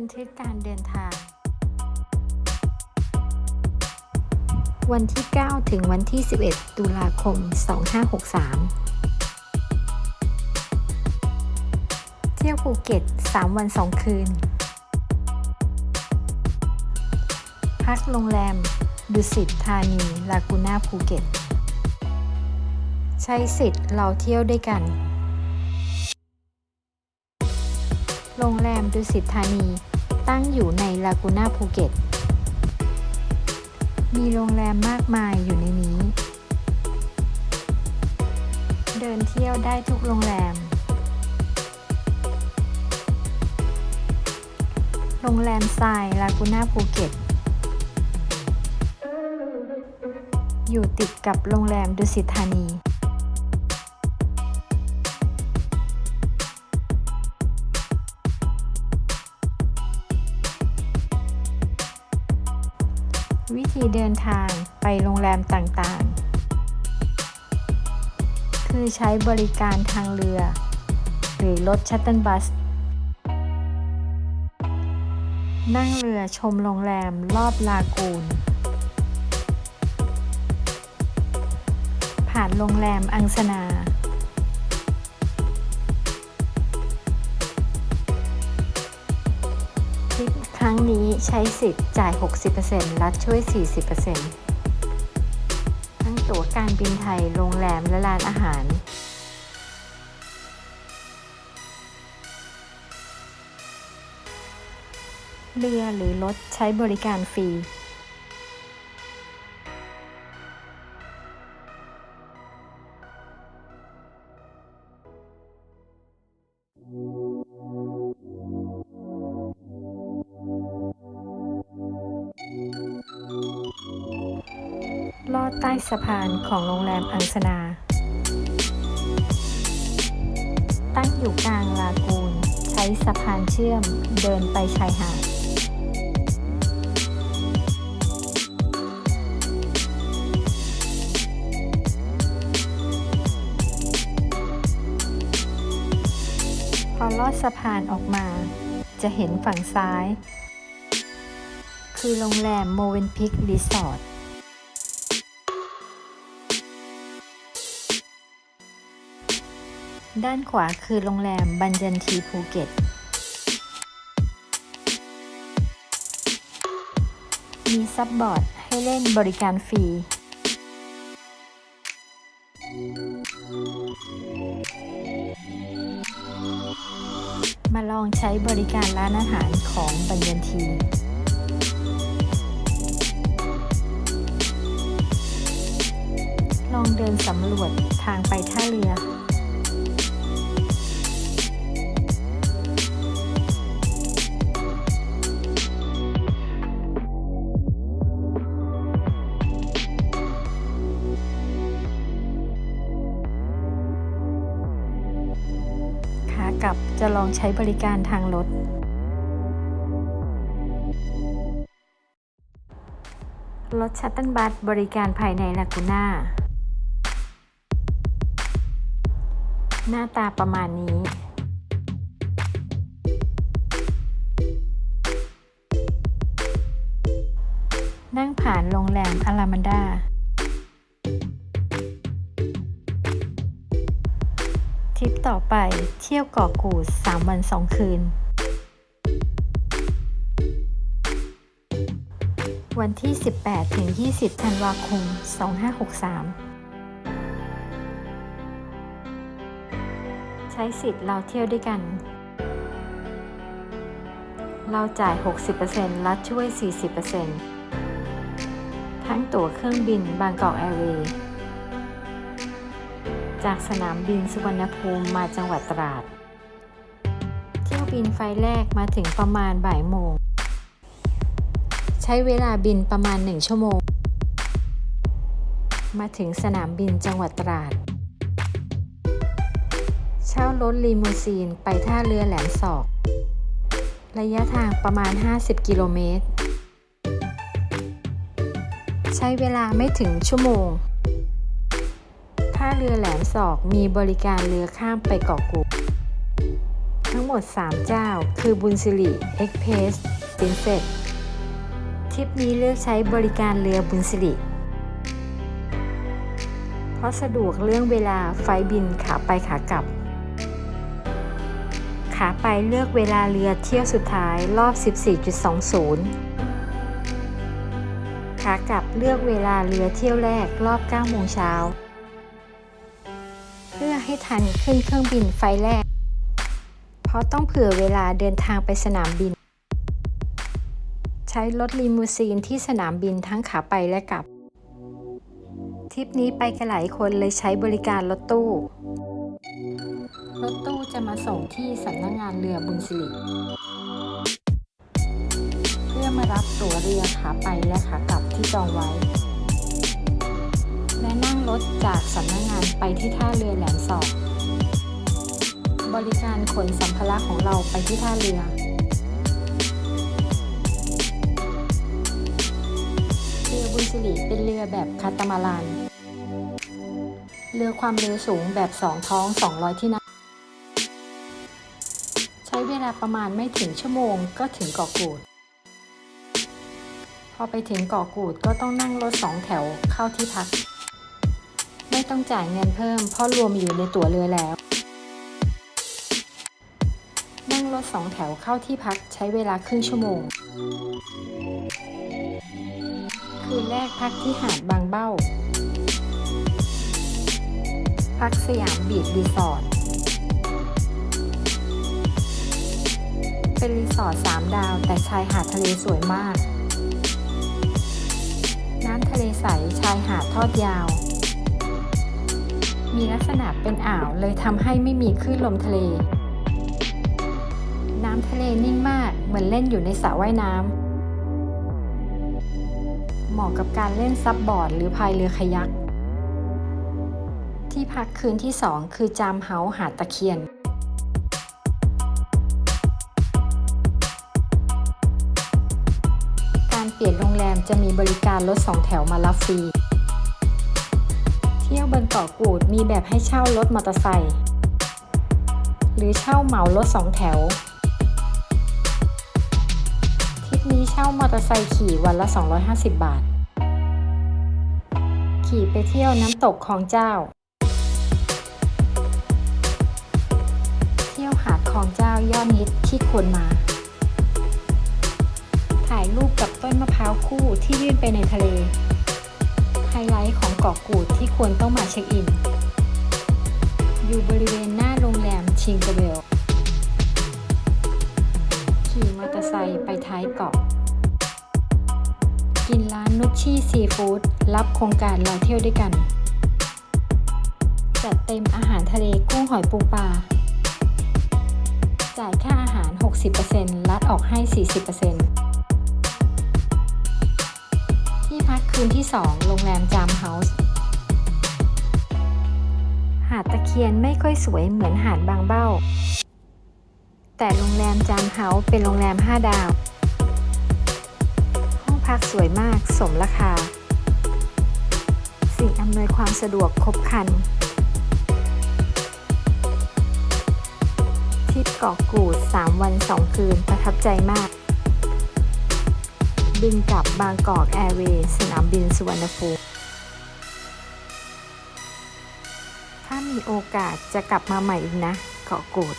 บันทึกการเดินทาง วันที่ 9 ถึงวันที่ 11 ตุลาคม 2563 เที่ยวภูเก็ต 3 วัน 2 คืน พักโรงแรม ดุสิตธานี ลากูน่าภูเก็ต ใช้สิทธิ์เราเที่ยวด้วยกันโรงแรมดุสิตธานี ตั้งอยู่ในลากูน่าภูเก็ต มีโรงแรมมากมายอยู่ในนี้ เดินเที่ยวได้ทุกโรงแรม โรงแรมทรายลากูน่าภูเก็ต อยู่ติดกับโรงแรมดุสิตธานี ธีเดินทางไปโรงแรมต่างๆ คือใช้บริการทางเรือ หรือรถชัตเติลบัส นั่งเรือชมโรงแรมรอบลากูน ผ่านโรงแรมอังสนา ใช้สิทธิ์จ่าย 60%รัฐช่วย 40%ทั้งตั๋วการบินไทย โรงแรม และร้านอาหารเรือหรือรถใช้บริการฟรี ดใต้สะพานของโรงแรมอังสนา ตั้งอยู่กลางลากูน ใช้สะพานเชื่อมเดินไปชายหาดพอลอดสะพานออกมา จะเห็นฝั่งซ้าย คือโรงแรมโมเวนพิกรีสอร์ท ด้านขวาคือโรงแรมบัญญันทีภูเก็ต มีซับบอร์ดให้เล่นบริการฟรี มาลองใช้บริการร้านอาหารของบัญญันทีลองเดินสำรวจทางไปท่าเรือ กลับจะลองใช้บริการทางรถ รถชัตเติลบัสบริการภายในลากูน่า หน้าตาประมาณนี้ นั่งผ่านโรงแรมอารามันดา ต่อไปเที่ยวเกาะกูด 3 วัน 2 คืน วันที่ 18 ถึง 20 ธันวาคม 2563 ใช้สิทธิ์เราเที่ยวด้วยกัน เราจ่าย 60%รัฐช่วย 40%ทั้งตั๋วเครื่องบินบางกอกแอร์เวย์ จากสนามบินสุวรรณภูมิมาจังหวัดตราด เที่ยวบินไฟแรกมาถึงประมาณบ่ายโมง ใช้เวลาบินประมาณ1ชั่วโมง มาถึงสนามบินจังหวัดตราด เช่ารถลีมูซีนไปท่าเรือแหลมศอก ระยะทางประมาณ 50 กิโลเมตร ใช้เวลาไม่ถึงชั่วโมง ท่าเรือแหลมศอกมีบริการเรือข้ามไปเกาะกูดทั้งหมด 3 เจ้า คือบุญสิริเอ็กเพสปรินเซสทริปนี้เลือกใช้บริการเรือบุญสิริ เพราะสะดวกเรื่องเวลาไฟบินขาไปขากลับ ขาไปเลือกเวลาเรือเที่ยวสุดท้ายรอบ 14.20ขากลับเลือกเวลาเรือเที่ยวแรกรอบ 9 โมงเช้า ให้ทันขึ้นเครื่องบินไฟแรก เพราะต้องเผื่อเวลาเดินทางไปสนามบิน ใช้รถลีมูซีนที่สนามบินทั้งขาไปและกลับ ทริปนี้ไปกันหลายคนเลยใช้บริการรถตู้ รถตู้จะมาส่งที่สำนักงงานเรือบุญสิริเพื่อมารับตั๋วเรือขาไปและขากลับที่จองไว้ รถจากสำนักงงานไปที่ท่าเรือแหลมสอบบริการขนสัมภาระของเราไปที่ท่าเรือ เรือบุญสิริเป็นเรือแบบคาตามารันเรือความเร็วสูงแบบสองท้อง 200 ที่นั่งใช้เวลาประมาณไม่ถึงชั่วโมงก็ถึงเกาะกูด พอไปถึงเกาะกูดก็ต้องนั่งรถสองแถวเข้าที่พัก ต้องจ่ายเงินเพิ่มเพราะรวมอยู่ในตั๋วเรือแล้ว นั่งรถสองแถวเข้าที่พักใช้เวลาครึ่งชั่วโมง คืนแรกพักที่หาดบางเบ้า พักสยามบีชรีสอร์ทเป็นรีสอร์ทสามดาวแต่ชายหาดทะเลสวยมาก น้ำทะเลใสชายหาดทอดยาว มีลักษณะเป็นอ่าวเลยทำให้ไม่มีคลื่นลมทะเล น้ำทะเลนิ่งมากเหมือนเล่นอยู่ในสระว่ายน้ำเหมาะกับการเล่นซับบอร์ดหรือพายเรือคายัก ที่พักคืนที่ 2 คือจามเฮาหาดตะเคียนการเปลี่ยนโรงแรมจะมีบริการรถสองแถวมารับฟรี ที่ยวบนเกาะกูดมีแบบให้เช่ารถมอเตอร์ไซค์หรือเช่าเหมารถสองแถวทริปนี้เช่ามอเตอร์ไซค์ขี่วันละ 250 บาท ขี่ไปเที่ยวน้ำตกคลองเจ้า เที่ยวหาดคลองเจ้ายอดนิดที่ควรมา ถ่ายรูปกับต้นมะพร้าวคู่ที่ยื่นไปในทะเล ไฮไลท์ของเกาะกูดที่ควรต้องมาเช็คอิน อยู่บริเวณหน้าโรงแรมชิงกเวล ขี่มอเตอร์ไซค์ไปท้ายเกาะ กินร้านนุชชี่ซีฟู้ดรับโครงการเราเที่ยวด้วยกัน จัดเต็มอาหารทะเลกุ้งหอยปูปลา จ่ายค่าอาหาร 60%รัดออกให้ 40% ที่พักคืนที่ 2 โรงแรมจามเฮาส์ หาดตะเคียนไม่ค่อยสวยเหมือนหาดบางเบ้า แต่โรงแรมจามเฮาส์เป็นโรงแรม 5 ดาว ห้องพักสวยมากสมราคา สิ่งอำนวยความสะดวกครบครันทริปเกาะกูด 3 วัน 2 คืนประทับใจมาก บินกลับบางกอกแอร์เวย์สนามบินสุวรรณภูมิถ้ามีโอกาสจะกลับมาใหม่อีกนะ เกาะกูด